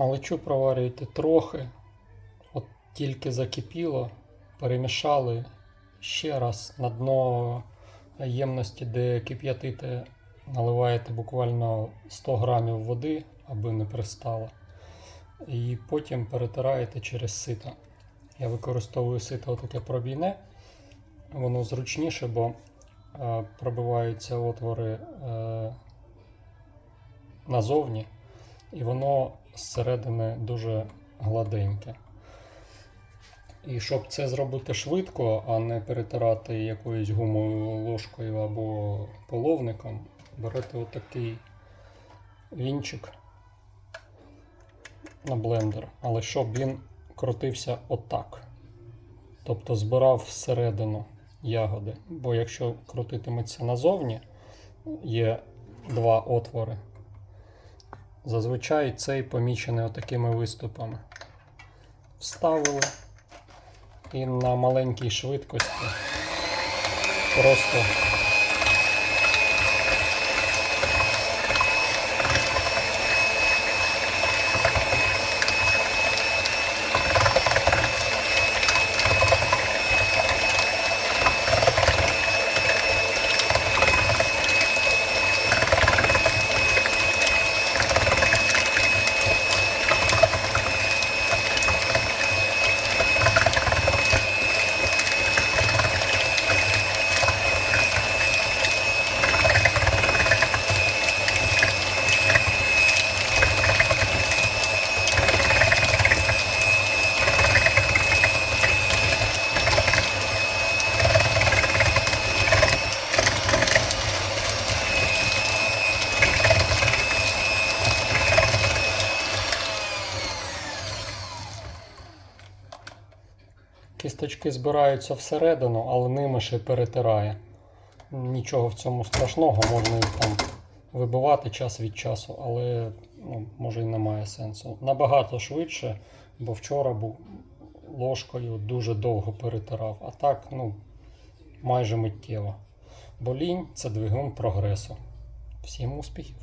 Галичу проварюйте трохи. От тільки закипіло, перемішали ще раз на дно ємності, де кип'ятите, наливаєте буквально 100 грамів води, аби не пристало. І потім перетираєте через сито. Я використовую сито таке пробійне. Воно зручніше, бо е, пробиваються отвори е, назовні, і воно зсередини дуже гладеньке. І щоб це зробити швидко, а не перетирати якоюсь гумовою ложкою або половником, берете отакий вінчик на блендер, але щоб він крутився отак. Тобто збирав всередину ягоди. Бо якщо крутитиметься назовні, є два отвори. Зазвичай цей помічений отакими виступами. Вставили і на маленькій швидкості просто Кісточки збираються всередину, але ними ще перетирає. Нічого в цьому страшного, можна їх там вибивати час від часу, але ну, може і немає сенсу. Набагато швидше, бо вчора був ложкою дуже довго перетирав, а так, ну, майже миттєво. Бо лінь це двигун прогресу. Всім успіхів!